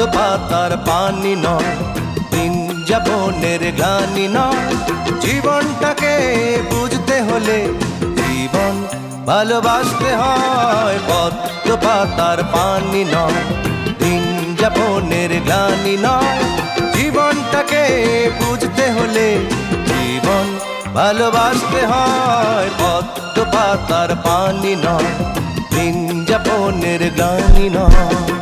পাতার পানি নয়, দিন গানি নয়। জীবনটাকে বুঝতে হলে জীবন ভালোবাসতে হয় পদ্ম পাতার পানি নয়, দিন যাপনের গ্লানি নয়। জীবনটাকে বুঝতে হলে জীবন ভালোবাসতে হয় পদ্ম পাতার পানি নয়, দিন যাপনের গ্লানি নয়।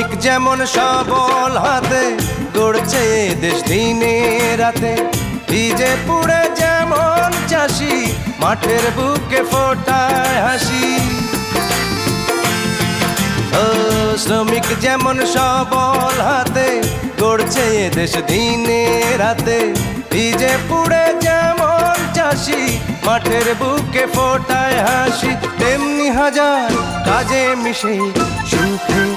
শ্রমিক যেমন সবল হাতে গড়ছে দেশ দিনে রাতে। ভিজে পুড়ে যেমন চাষি, মাঠের বুকে ফোটায় হাসি। ও, শ্রমিক যেমন সবল হাতে গড়ছে দেশ দিনে রাতে। ভিজে পুড়ে যেমন চাষি, মাঠের বুকে ফোটায় হাসি। তেমনি হাজার কাজে মিশে সুখে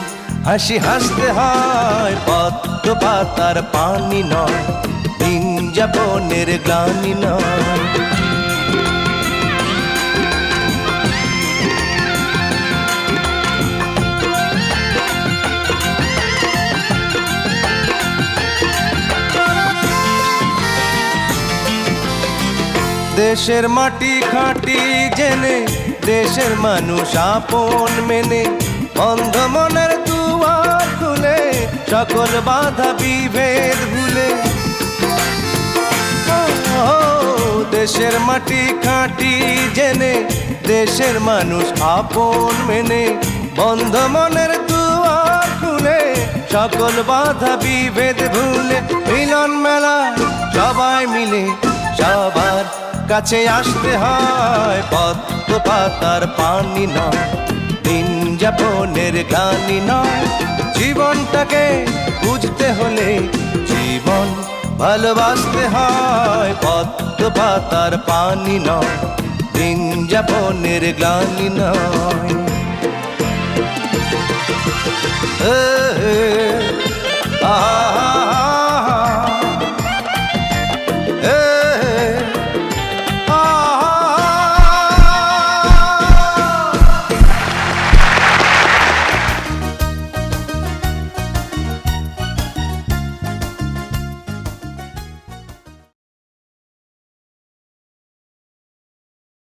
হাসি হাসতে হয়, পদ্ম পাতার পানি নয়, দিন যাপনের গ্লানি নয়। দেশের মাটি খাটি জেনে, দেশের মানুষ আপন মেনে, অন্ধ মনের সকল বাধা বিভেদ ভুলে দেশের মাটি খাটি জেনে, দেশের মানুষ আপন মেনে, বন্ধ মনের দুয়ার খুলে, সকল বাধা বিভেদ ভুলে, মিলন মেলা সবাই মিলে, সবার কাছে আসতে হয় পদ্ম পাতার পানি নয়, দিন যাপনের গানি নয় জীবনটাকে বুঝতে হলে জীবন ভালোবাসতে হয়। পদ্ম পাতার পানি নয় দিন যাপনের গ্লানি নয়।